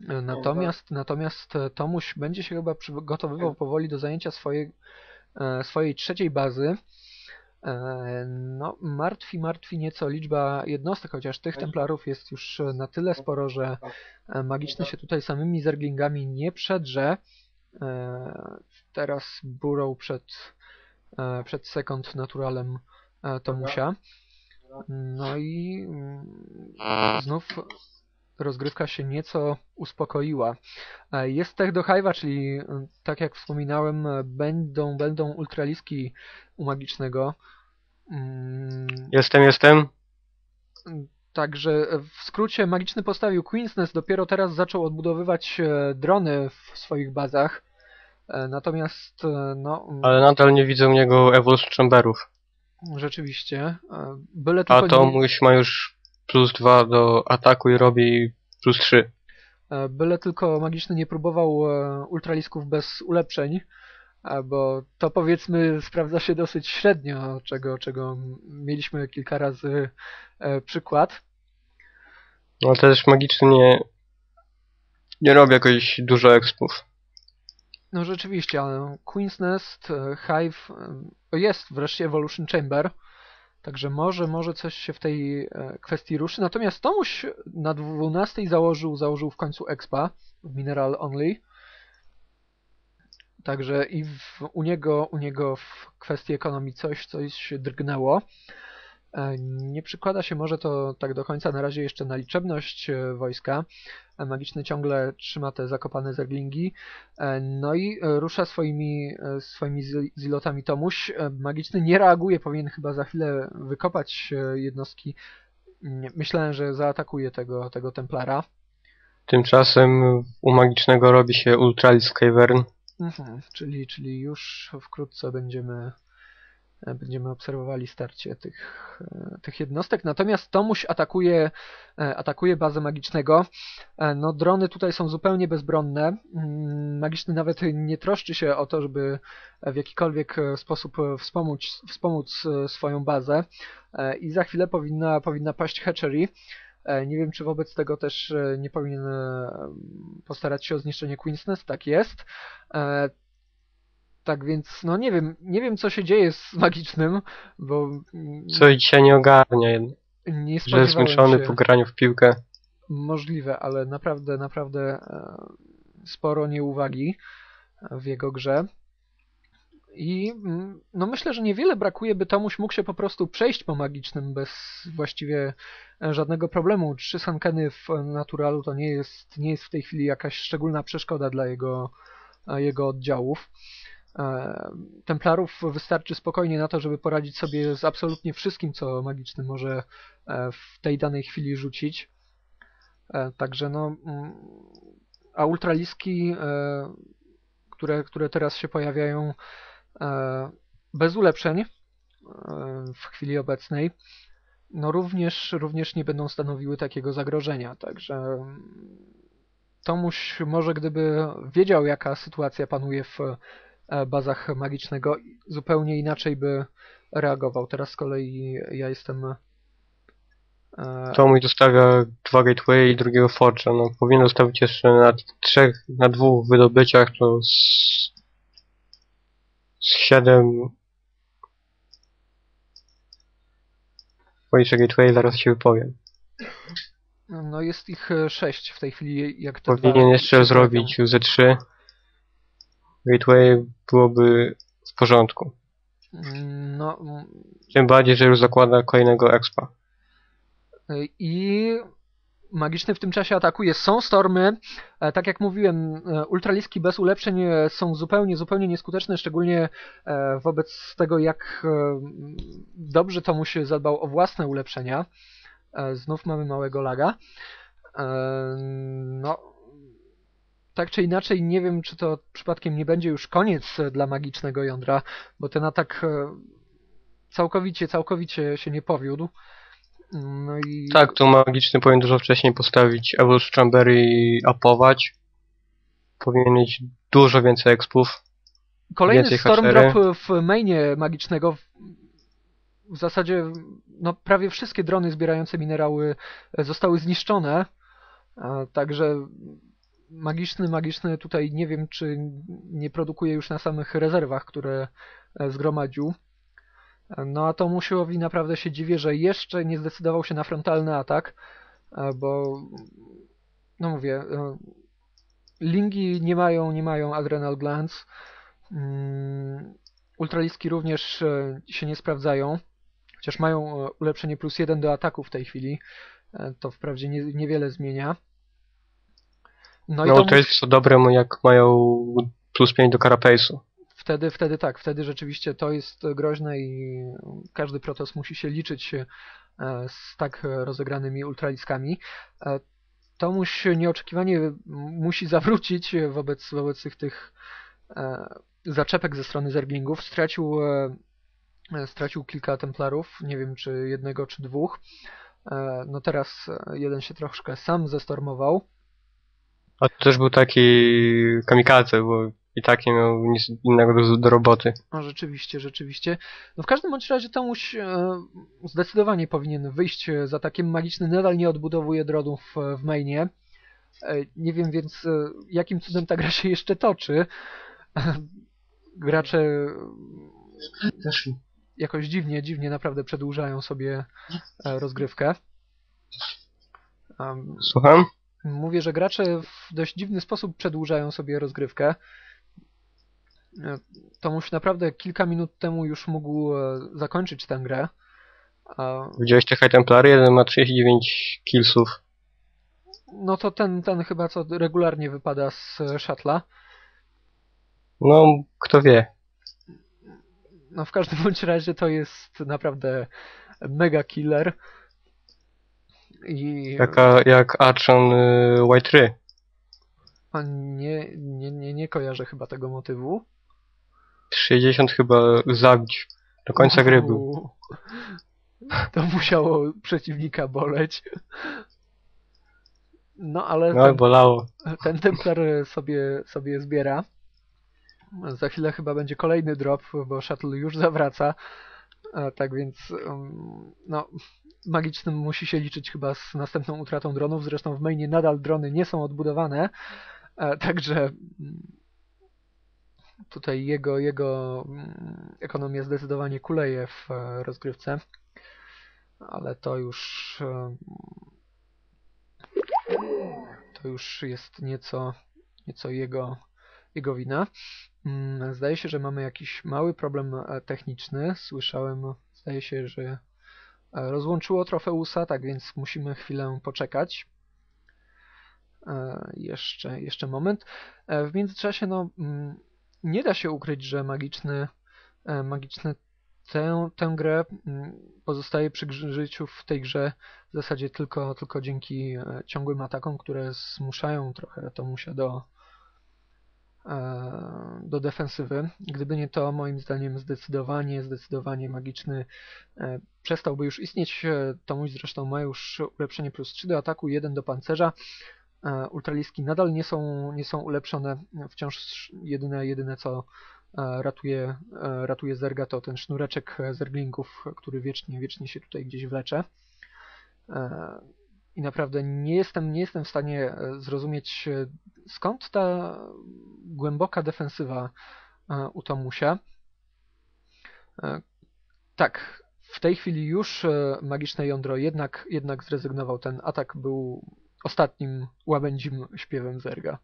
Natomiast, natomiast Tomuś będzie się chyba przygotowywał powoli do zajęcia swojej, swojej trzeciej bazy. No, martwi, martwi nieco liczba jednostek, chociaż tych templarów jest już na tyle sporo, że magiczny się tutaj samymi zerglingami nie przedrze. Teraz Burrow przed, przed Second Naturalem Tomusia. No i mm, znów rozgrywka się nieco uspokoiła. Jest tech do Hive'a, czyli tak jak wspominałem, będą, będą ultraliski u magicznego. Mm. Jestem, jestem. Także w skrócie magiczny postawił Queen's Nest, dopiero teraz zaczął odbudowywać e, drony w swoich bazach. E, natomiast e, no... Ale nadal nie widzę u niego Evolution Chamberów. Rzeczywiście. Byle tylko A Tomuś nie... ma już plus 2 do ataku i robi plus 3. Byle tylko magiczny nie próbował ultralisków bez ulepszeń, bo to powiedzmy sprawdza się dosyć średnio, czego, czego mieliśmy kilka razy przykład. No też magiczny nie, nie robi jakoś dużo expów. No rzeczywiście, ale Queen's Nest, e, Hive, e, jest wreszcie Evolution Chamber, także może, może coś się w tej e, kwestii ruszy. Natomiast Tomuś na 12 założył, założył w końcu Expa w Mineral Only. Także i w, u, niego, u niego w kwestii ekonomii coś, coś drgnęło. E, nie przykłada się może to tak do końca na razie jeszcze na liczebność e, wojska. E, Magiczny ciągle trzyma te zakopane zerglingi. No i rusza swoimi, swoimi zilotami Tomuś. Magiczny nie reaguje, powinien chyba za chwilę wykopać jednostki. Myślałem, że zaatakuje tego, tego Templara. Tymczasem u Magicznego robi się Ultralis Cavern. Mhm, czyli, czyli już wkrótce będziemy będziemy obserwowali starcie tych, e, tych jednostek. Natomiast Tomuś atakuje, e, atakuje bazę magicznego. No, drony tutaj są zupełnie bezbronne. Mm, magiczny nawet nie troszczy się o to, żeby w jakikolwiek sposób wspomóc, wspomóc swoją bazę. I za chwilę powinna, powinna paść hatchery. Nie wiem, czy wobec tego też nie powinien postarać się o zniszczenie Queen's Nest. Tak jest. Tak więc, no nie wiem, nie wiem co się dzieje z magicznym, bo... Coś dzisiaj nie ogarnia jednak. Nie że jest zmęczony się. po graniu w piłkę. Możliwe, ale naprawdę, naprawdę e, sporo nieuwagi w jego grze. I mm, no myślę, że niewiele brakuje, by Tomuś mógł się po prostu przejść po magicznym bez właściwie e, żadnego problemu. Trzy sankeny w naturalu to nie jest, nie jest w tej chwili jakaś szczególna przeszkoda dla jego, e, jego oddziałów. E, Templarów wystarczy spokojnie na to, żeby poradzić sobie z absolutnie wszystkim, co magiczny może e, w tej danej chwili rzucić. E, także no, mm, a ultraliski, które, które teraz się pojawiają bez ulepszeń w chwili obecnej, no również, również nie będą stanowiły takiego zagrożenia. Także mm, Tomuś może gdyby wiedział, jaka sytuacja panuje w bazach magicznego zupełnie inaczej by reagował. Teraz z kolei ja jestem... E, to mój dostawia dwa gateway i drugiego forge'a. No, powinien dostawić jeszcze na trzech, na dwóch wydobyciach to z, z siedem Policzę gateway, zaraz się wypowiem. No jest ich e, sześć w tej chwili, jak to Powinien jeszcze zrobić ze trzy. Gateway byłoby w porządku. No, Tym bardziej, że już zakłada kolejnego expa. I magiczny w tym czasie atakuje. Są stormy. E, tak jak mówiłem, e, ultraliski bez ulepszeń e, są zupełnie, zupełnie nieskuteczne, szczególnie wobec tego, jak dobrze to mu się zadbał o własne ulepszenia. Znów mamy małego laga. No, tak czy inaczej nie wiem, czy to przypadkiem nie będzie już koniec e, dla magicznego jądra, bo ten atak e, całkowicie, całkowicie się nie powiódł. No i... Tak, to magiczny powinien dużo wcześniej postawić Evolution Chambery i apować. Powinien mieć dużo więcej expów. Kolejny Storm Drop w mainie magicznego. W zasadzie no, prawie wszystkie drony zbierające minerały e, zostały zniszczone. Także magiczny, magiczny tutaj nie wiem, czy nie produkuje już na samych rezerwach, które zgromadził. No a to Musiowi naprawdę się dziwię, że jeszcze nie zdecydował się na frontalny atak, bo no mówię, lingi nie mają, nie mają adrenal glands. Mm, ultraliski również się nie sprawdzają, chociaż mają ulepszenie plus jeden do ataku w tej chwili. To wprawdzie nie, niewiele zmienia. No, no to jest co dobre, jak mają plus 5 do carapace'u. Wtedy, wtedy tak, wtedy rzeczywiście to jest groźne i każdy protos musi się liczyć e, z tak rozegranymi ultraliskami. E, Tomuś nieoczekiwanie musi zawrócić wobec, wobec tych, tych e, zaczepek ze strony zerglingów. Stracił, stracił kilka templarów, nie wiem czy jednego czy dwóch. No teraz jeden się troszkę sam zestormował. A to też był taki kamikaze, bo i tak nie miał nic innego do, do roboty. No rzeczywiście, rzeczywiście. No w każdym bądź razie Tomuś e, zdecydowanie powinien wyjść z atakiem magicznym. Nadal nie odbudowuje dronów w mainie. E, nie wiem więc e, jakim cudem ta gra się jeszcze toczy. Gracze jakoś dziwnie, dziwnie naprawdę przedłużają sobie e, rozgrywkę. Um, Słucham? Mówię, że gracze w dość dziwny sposób przedłużają sobie rozgrywkę. E, Tomuś naprawdę kilka minut temu już mógł e, zakończyć tę grę. A... Widziałeś te High Templary? Jeden ma 39 killsów. No to ten, ten chyba co regularnie wypada z shuttla. No, kto wie. No w każdym bądź razie to jest naprawdę mega killer. I... Taka jak Archon y, White Ry. A nie, nie, nie, nie kojarzę chyba tego motywu. 60 chyba zabić. Do końca gry był. To musiało przeciwnika boleć. No ale. No, ten, bolało. Ten Templar sobie, sobie zbiera. Za chwilę chyba będzie kolejny drop, bo Shuttle już zawraca. Tak więc, um, no, magicznym musi się liczyć chyba z następną utratą dronów. Zresztą w mainie nadal drony nie są odbudowane. E, także tutaj jego, jego mm, ekonomia zdecydowanie kuleje w e, rozgrywce, ale to już e, to już jest nieco, nieco jego, jego wina. Mm, zdaje się, że mamy jakiś mały problem e, techniczny. Słyszałem, zdaje się, że rozłączyło Trofeusa, tak więc musimy chwilę poczekać. Jeszcze, jeszcze moment. W międzyczasie, no, mm, nie da się ukryć, że magiczny, e, magiczny tę, tę grę mm, pozostaje przy życiu w tej grze w zasadzie tylko, tylko dzięki e, ciągłym atakom, które zmuszają trochę Tomusia do, e, do defensywy. Gdyby nie to, moim zdaniem zdecydowanie, zdecydowanie magiczny przestałby już istnieć. Tomuś zresztą ma już ulepszenie plus 3 do ataku, 1 do pancerza. E, ultraliski nadal nie są, nie są ulepszone. Wciąż jedyne, jedyne co e, ratuje, e, ratuje Zerga to ten sznureczek zerglingów, który wiecznie, wiecznie się tutaj gdzieś wlecze. I naprawdę nie jestem, nie jestem w stanie zrozumieć skąd ta głęboka defensywa u Tomusia. Tak, w tej chwili już magiczne jądro jednak, jednak zrezygnował. Ten atak był ostatnim łabędzim śpiewem Zerga.